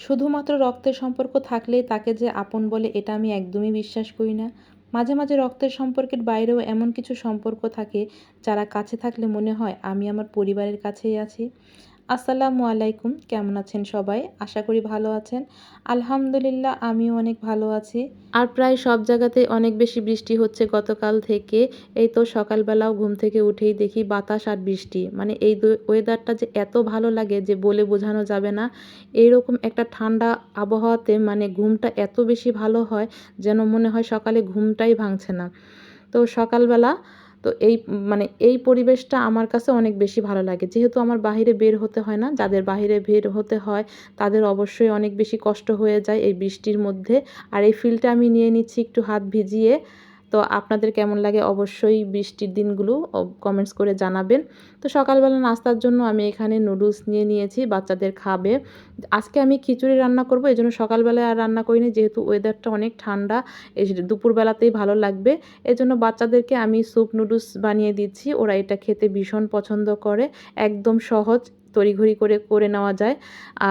শুধুমাত্র রক্তের সম্পর্ক থাকলেই তাকে যে আপন বলে এটা আমি একদমই বিশ্বাস করি না। মাঝে মাঝে রক্তের সম্পর্কের বাইরেও এমন কিছু সম্পর্ক থাকে যারা কাছে থাকলে মনে হয় আমি আমার পরিবারের কাছেই আছি। আসসালামু আলাইকুম, কেমন আছেন সবাই? আশা করি ভালো আছেন। আলহামদুলিল্লাহ, আমিও অনেক ভালো আছি। আর প্রায় সব জায়গাতে অনেক বেশি বৃষ্টি হচ্ছে গতকাল থেকে। এই তো সকালবেলাও ঘুম থেকে উঠেই দেখি বাতাস আর বৃষ্টি। মানে এই ওয়েদারটা যে এত ভালো লাগে যে বলে বোঝানো যাবে না। এইরকম একটা ঠান্ডা আবহাওয়াতে মানে ঘুমটা এত বেশি ভালো হয় যেন মনে হয় সকালে ঘুমটাই ভাঙছে না। তো সকালবেলা তো এই মানে এই পরিবেশটা আমার কাছে অনেক বেশি ভালো লাগে। যেহেতু আমার বাহিরে বের হতে হয় না, যাদের বাহিরে বের হতে হয় তাদের অবশ্যই অনেক বেশি কষ্ট হয়ে যায় এই বৃষ্টির মধ্যে। আর এই ফিলটা আমি নিয়ে নিচ্ছি একটু হাত ভিজিয়ে। তো আপনাদের কেমন লাগে অবশ্যই বৃষ্টির দিনগুলো কমেন্টস করে জানাবেন। তো সকালবেলা নাস্তার জন্য আমি এখানে নুডলস নিয়ে নিয়েছি, বাচ্চাদের খাবে। আজকে আমি খিচুড়ি রান্না করব, এই জন্য সকালবেলায় আর রান্না করিনি, যেহেতু ওয়েদারটা অনেক ঠান্ডা, এই দুপুরবেলাতেই ভালো লাগবে। এই জন্য বাচ্চাদেরকে আমি স্যুপ নুডলস বানিয়ে দিচ্ছি, ওরা এটা খেতে ভীষণ পছন্দ করে, একদম সহজ, তড়িঘড়ি করে করে নেওয়া যায়।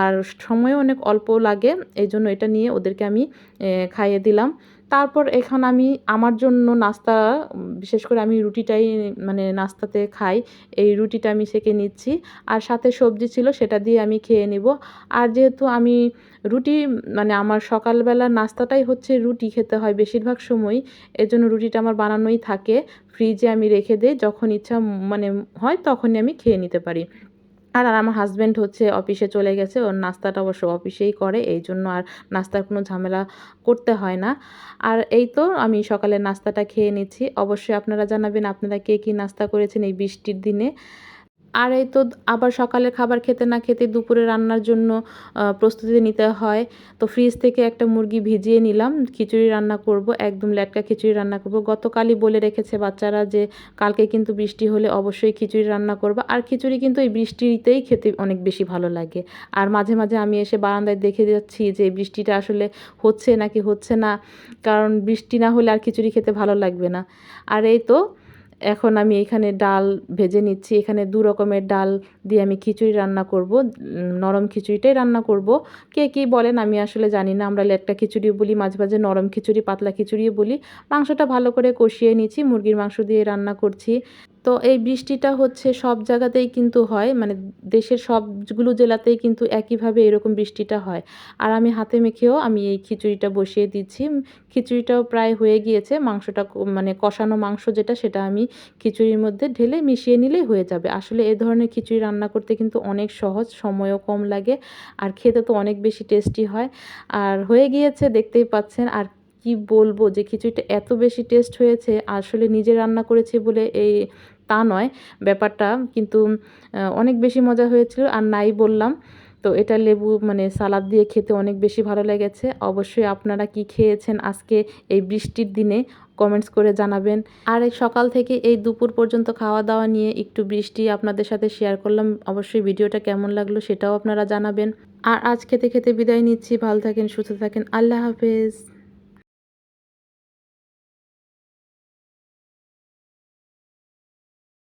আর সময়ও অনেক অল্প লাগে, এই জন্য এটা নিয়ে ওদেরকে আমি খাইয়ে দিলাম। তারপর এখন আমি আমার জন্য নাস্তা, বিশেষ করে আমি রুটিটাই মানে নাস্তাতে খাই। এই রুটিটা আমি সেকে নিচ্ছি। আর সাথে সবজি ছিল সেটা দিয়ে আমি খেয়ে নিব। আর যেহেতু আমি রুটি মানে আমার সকালবেলা নাস্তাটাই হচ্ছে রুটি খেতে হয় বেশিরভাগ সময়, এজন্য রুটিটা আমার বানানোই থাকে। ফ্রিজে আমি রেখে দিই, যখন ইচ্ছা মানে হয় তখনই আমি খেয়ে নিতে পারি। আর আর আমার হাজব্যান্ড হচ্ছে অফিসে চলে গেছে। ওর নাস্তাটা অবশ্য অফিসেই করে, এই জন্য আর নাস্তার কোনো ঝামেলা করতে হয় না। আর এই তো আমি সকালে নাস্তাটা খেয়ে নিচ্ছি। অবশ্যই আপনারা জানাবেন আপনারা কে কী নাস্তা করেছেন এই বৃষ্টির দিনে। আর এই তো আবার সকালে খাবার খেতে না খেতে দুপুরে রান্নার জন্য প্রস্তুতি নিতে হয়। তো ফ্রিজ থেকে একটা মুরগি ভিজিয়ে নিলাম, খিচুড়ি রান্না করব, একদম ল্যাটকা খিচুড়ি রান্না করব। গতকালই বলে রেখেছে বাচ্চারা যে, কালকে কিন্তু বৃষ্টি হলে অবশ্যই খিচুড়ি রান্না করব। আর খিচুড়ি কিন্তু এই বৃষ্টিতেই খেতে অনেক বেশি ভালো লাগে। আর মাঝে মাঝে আমি এসে বারান্দায় দেখে যাচ্ছি যে, বৃষ্টিটা আসলে হচ্ছে নাকি হচ্ছে না, কারণ বৃষ্টি না হলে আর খিচুড়ি খেতে ভালো লাগবে না। আর এই তো এখন আমি এখানে ডাল ভেজে নিচ্ছি। এখানে দু রকমের ডাল দিয়ে আমি খিচুড়ি রান্না করব। নরম খিচুড়িটাই রান্না করব। কে কী বলেন আমি আসলে জানি না। আমরা লেটটা খিচুড়ি বলি, মাঝে মাঝে নরম খিচুড়ি, পাতলা খিচুড়িও বলি। মাংসটা ভালো করে কষিয়ে নিচ্ছি, মুরগির মাংস দিয়ে রান্না করছি। তো এই বৃষ্টিটা হচ্ছে সব জায়গাতেই কিন্তু হয় মানে দেশের সবগুলো জেলাতেই কিন্তু একইভাবে এরকম বৃষ্টিটা হয়। আর আমি হাতে মেখেও আমি এই খিচুড়িটা বসিয়ে দিচ্ছি। খিচুড়িটাও প্রায় হয়ে গিয়েছে, মাংসটা মানে কষানো মাংস যেটা সেটা আমি খিচুড়ির মধ্যে ঢেলে মিশিয়ে নিলেই হয়ে যাবে। আসলে এ ধরনের খিচুড়ি রান্না করতে কিন্তু অনেক সহজ, সময়ও কম লাগে, আর খেতে তো অনেক বেশি টেস্টি হয়। আর হয়ে গিয়েছে, দেখতেই পাচ্ছেন, আর কি বলব যে খিচুড়িটা এত বেশি টেস্ট হয়েছে, আসলে নিজে রান্না করেছি বলে এই তা নয়, ব্যাপারটা কিন্তু অনেক বেশি মজা হয়েছিল আর নাই বললাম। তো এটা লেবু মানে সালাদ দিয়ে খেতে অনেক বেশি ভালো লেগেছে। অবশ্যই আপনারা কি খেয়েছেন আজকে এই বৃষ্টির দিনে কমেন্টস করে জানাবেন। আর এই সকাল থেকে এই দুপুর পর্যন্ত খাওয়া দাওয়া নিয়ে একটু বৃষ্টি আপনাদের সাথে শেয়ার করলাম। অবশ্যই ভিডিওটা কেমন লাগল সেটাও আপনারা জানাবেন। আর আজ খেতে খেতে বিদায় নিচ্ছি। ভালো থাকেন, সুস্থ থাকেন। আল্লাহ হাফেজ।